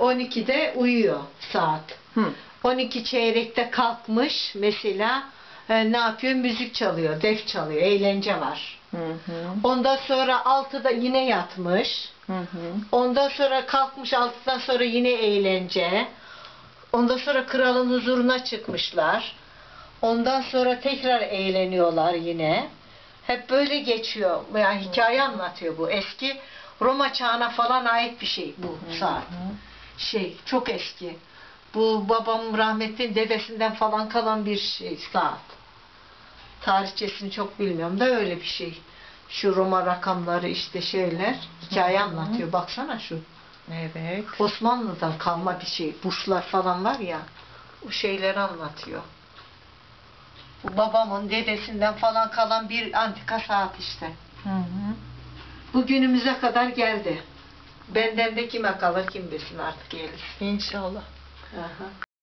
12'de uyuyor saat. Hı. 12 çeyrekte kalkmış mesela e, ne yapıyor? Müzik çalıyor, def çalıyor, eğlence var. Hı hı. Ondan sonra 6'da yine yatmış. Hı hı. Ondan sonra kalkmış 6'dan sonra yine eğlence. Ondan sonra kralın huzuruna çıkmışlar. Ondan sonra tekrar eğleniyorlar yine. Hep böyle geçiyor. Yani hikaye anlatıyor bu. Eski Roma çağına falan ait bir şey bu saat. Şey çok eski. Bu babam rahmetli dedesinden falan kalan bir şey saat. Tarihçesini çok bilmiyorum da öyle bir şey. Şu Roma rakamları işte şeyler hikaye anlatıyor. Baksana şu. Evet. Osmanlı'dan kalma bir şey. Burçlar falan var ya. O şeyleri anlatıyor. Bu babamın dedesinden falan kalan bir antika saat işte. Hı hı. Bugünümüze kadar geldi. Benden de kime kalır kim bilsin artık gelir. İnşallah. Aha.